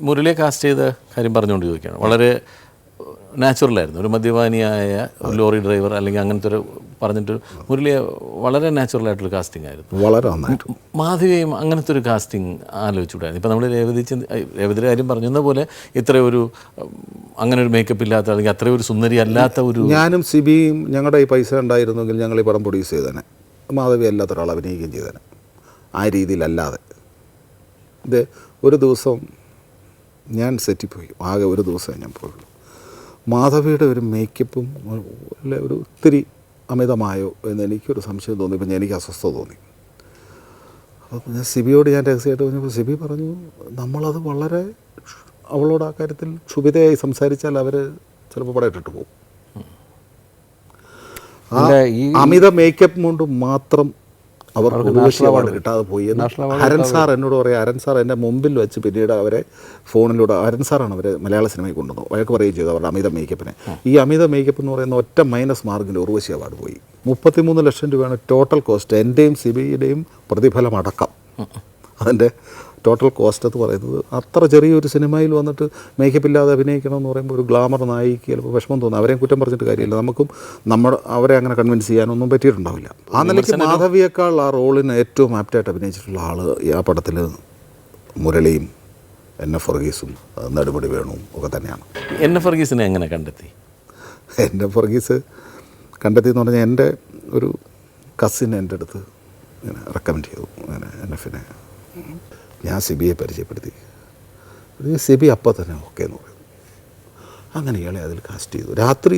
മുരളിയെ cast ചെയ്ത കാര്യം പറഞ്ഞുകൊണ്ട് ചോദിക്കുകയാണ്. വളരെ നാച്ചുറലായിരുന്നു ഒരു മദ്യപാനിയായ ഒരു ലോറി ഡ്രൈവർ അല്ലെങ്കിൽ അങ്ങനത്തെ ഒരു പറഞ്ഞിട്ട് മുരളിയെ വളരെ നാച്ചുറൽ നാച്ചുറലായിട്ടൊരു കാസ്റ്റിംഗ് ആയിരുന്നു. വളരെ നന്നായിട്ട്. മാധവിയും അങ്ങനത്തെ ഒരു കാസ്റ്റിംഗ് ആലോചിച്ചുകൂടായിരുന്നു. ഇപ്പം നമ്മൾ രേവതി രേവതിയുടെ കാര്യം പറഞ്ഞ പോലെ ഇത്രയൊരു അങ്ങനെ ഒരു മേക്കപ്പ് ഇല്ലാത്ത അല്ലെങ്കിൽ അത്രയും ഒരു സുന്ദരി അല്ലാത്ത ഒരു ഞാനും സിബിയും ഞങ്ങളുടെ ഈ പൈസ ഉണ്ടായിരുന്നെങ്കിൽ ഞങ്ങൾ ഈ പടം പ്രൊഡ്യൂസ് ചെയ്തേനെ. മാധവി അല്ലാത്ത ഒരാൾ അഭിനയിക്കുകയും ചെയ്തേനെ. ആ രീതിയിലല്ലാതെ. ഇത് ഒരു ദിവസം ഞാൻ സെറ്റിൽ പോയി. ആകെ ഒരു ദിവസമേ ഞാൻ പോയുള്ളൂ. മാധവിയുടെ ഒരു മേക്കപ്പും അല്ല ഒരു ഒത്തിരി അമിതമായോ എന്ന് എനിക്കൊരു സംശയം തോന്നി. ഇപ്പം എനിക്ക് അസ്വസ്ഥത തോന്നി. അപ്പോൾ ഞാൻ സിബിയോട് ഞാൻ രഹസ്യമായിട്ട് പറഞ്ഞപ്പോൾ സിബി പറഞ്ഞു നമ്മളത് വളരെ അവളോട് ആ കാര്യത്തിൽ ക്ഷുഭിതയായി സംസാരിച്ചാൽ അവർ ചിലപ്പോൾ പടയിട്ടിട്ട് പോകും. ആ അമിത മേക്കപ്പ് കൊണ്ട് മാത്രം അവർ ഉർവശി അവാർഡ് കിട്ടാതെ പോയി എന്ന് ഹരൻ സാർ എന്നോട് പറയാം ഹരൻ സാർ എന്റെ മുമ്പിൽ വെച്ച് പിന്നീട് അവരെ ഫോണിലൂടെ ഹരൻ സാറാണ് അവരെ മലയാള സിനിമയിൽ കൊണ്ടുവന്നത്. വഴക്ക് പറയുകയും ചെയ്തു അവരുടെ അമിത മേക്കപ്പിനെ. ഈ അമിത മേക്കപ്പ് എന്ന് പറയുന്ന ഒറ്റ മൈനസ് മാർക്കിൽ ഉർവശി അവാർഡ് പോയി. മുപ്പത്തിമൂന്ന് ലക്ഷം രൂപയാണ് ടോട്ടൽ കോസ്റ്റ് എന്റെയും സിബിയുടെയും പ്രതിഫലം അടക്കം. അതിന്റെ ടോട്ടൽ കോസ്റ്റ് എന്ന് പറയുന്നത് അത്ര ചെറിയൊരു സിനിമയിൽ വന്നിട്ട് മേക്കപ്പ് ഇല്ലാതെ അഭിനയിക്കണം എന്ന് പറയുമ്പോൾ ഒരു ഗ്ലാമർ നായിക്ക് ചിലപ്പോൾ വിഷമം തോന്നും. അവരെയും കുറ്റം പറഞ്ഞിട്ട് കാര്യമില്ല. നമുക്കും നമ്മുടെ അവരെ അങ്ങനെ കൺവിൻസ് ചെയ്യാനൊന്നും പറ്റിയിട്ടുണ്ടാവില്ല. ആ നിലയ്ക്ക് മാധവിയേക്കാൾ ആ റോളിന് ഏറ്റവും ആപ്റ്റായിട്ട് അഭിനയിച്ചിട്ടുള്ള ആൾ ഈ ആ പടത്തിൽ മുരളിയും എൻ. എഫ്. വർഗീസും നെടുപടി വേണുവും ഒക്കെ തന്നെയാണ്. എൻ. എഫ്. വർഗീസിനെ എങ്ങനെ കണ്ടെത്തി? എൻ. എഫ്. വർഗീസ് കണ്ടെത്തി എന്ന് പറഞ്ഞാൽ എന്റെ ഒരു കസിൻ എന്റെ അടുത്ത് ഇങ്ങനെ റെക്കമെൻഡ് ചെയ്തു. അങ്ങനെ എൻ. എഫിനെ. ഞാൻ സിബിയെ പരിചയപ്പെടുത്തി. സിബി അപ്പം തന്നെ ഓക്കെ എന്ന് പറയും അങ്ങനെ ഇയാളെ അതിൽ കാസ്റ്റ് ചെയ്തു. രാത്രി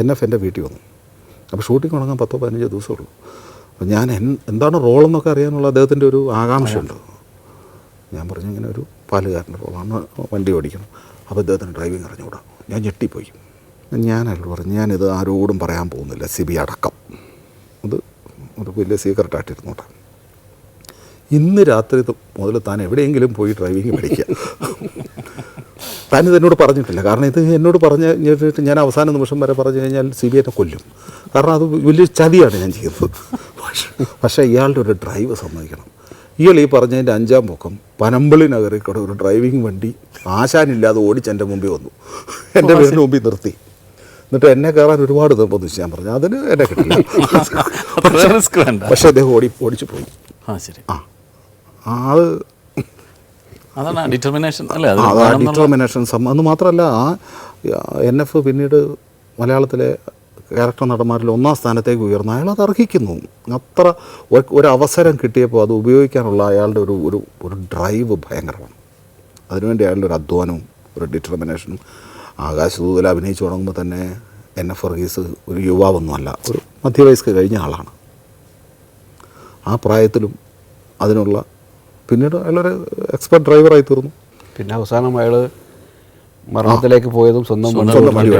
എൻ എഫ് എന്റെ വീട്ടിൽ വന്നു. അപ്പോൾ ഷൂട്ടിംഗ് തുടങ്ങാൻ പത്തോ പതിനഞ്ചോ ദിവസമുള്ളൂ അപ്പോൾ ഞാൻ എൻ എന്താണ് റോളെന്നൊക്കെ അറിയാനുള്ള അദ്ദേഹത്തിന്റെ ഒരു ആകാംക്ഷയുണ്ട്. ഞാൻ പറഞ്ഞു ഇങ്ങനെ ഒരു പാലുകാരന്റെ റോളാണ് വണ്ടി ഓടിക്കണം. അപ്പോൾ അദ്ദേഹത്തിന് ഡ്രൈവിംഗ് അറിഞ്ഞുകൂടാ. ഞാൻ ഞെട്ടിപ്പോയി. ഞാൻ അയാളോട് പറഞ്ഞു ഞാനിത് ആരോടും പറയാൻ പോകുന്നില്ല. സിബി അടക്കം. അത് ഒരു വലിയ സീക്രട്ടായിട്ട് ഇരുന്നോട്ടെ ഇന്ന് രാത്രി മുതൽ താൻ എവിടെയെങ്കിലും പോയി ഡ്രൈവിംഗ് പഠിക്കുക. താനിത് എന്നോട് പറഞ്ഞിട്ടില്ല. കാരണം ഇത് എന്നോട് പറഞ്ഞ് കഴിഞ്ഞിട്ട് ഞാൻ അവസാന നിമിഷം വരെ പറഞ്ഞു കഴിഞ്ഞാൽ സി ബി ഐനെ കൊല്ലും. കാരണം അത് വലിയ ചതിയാണ് ഞാൻ ചെയ്യുന്നത്. പക്ഷേ പക്ഷേ ഇയാളുടെ ഒരു ഡ്രൈവ് സമ്മതിക്കണം. ഇയാൾ ഈ പറഞ്ഞതിന്റെ അഞ്ചാം പൊക്കം പനമ്പിളി നഗറിൽ കൂടെ ഒരു ഡ്രൈവിംഗ് വണ്ടി ആശാനില്ലാതെ ഓടിച്ച് എന്റെ മുമ്പിൽ വന്നു. എന്റെ വീടിന് മുമ്പിൽ നിർത്തി. എന്നിട്ട് എന്നെ കയറാൻ ഒരുപാട് നിർബന്ധിച്ചു ഞാൻ പറഞ്ഞു. അതിന് എന്നെ കിട്ടില്ല. പക്ഷേ അദ്ദേഹം ഓടി ഓടിച്ചു പോയി. ആ ശരി. ആ. ആ, അതാണ് ഡിറ്റർമിനേഷൻ അല്ലേ? ഡിറ്റർമിനേഷൻ അത് മാത്രമല്ല ആ എൻ എഫ് പിന്നീട് മലയാളത്തിലെ ക്യാരക്ടർ നടന്മാരിൽ ഒന്നാം സ്ഥാനത്തേക്ക് ഉയർന്നു അയാൾ അത് അർഹിക്കുന്നു. അത്ര ഒരു- ഒരു അവസരം കിട്ടിയപ്പോൾ അത് ഉപയോഗിക്കാനുള്ള അയാളുടെ ഒരു ഒരു ഒരു ഡ്രൈവ് ഭയങ്കരമാണ്. അതിനുവേണ്ടി അയാളുടെ ഒരു അധ്വാനവും ഒരു ഡിറ്റർമിനേഷനും ആകാശദൂതിൽ അഭിനയിച്ചു തുടങ്ങുമ്പോൾ തന്നെ എൻ എഫ് വർഗീസ് ഒരു യുവാവൊന്നുമല്ല ഒരു മധ്യവയസ്ക് കഴിഞ്ഞ ആളാണ്. ആ പ്രായത്തിലും അതിനുള്ള പിന്നീട് അയാളൊരു എക്സ്പെർട്ട് ഡ്രൈവറായി തീർന്നു. പിന്നെ അവസാനം അയാൾ മരണത്തിലേക്ക് പോയതും സ്വന്തം സ്വന്തം വണ്ടി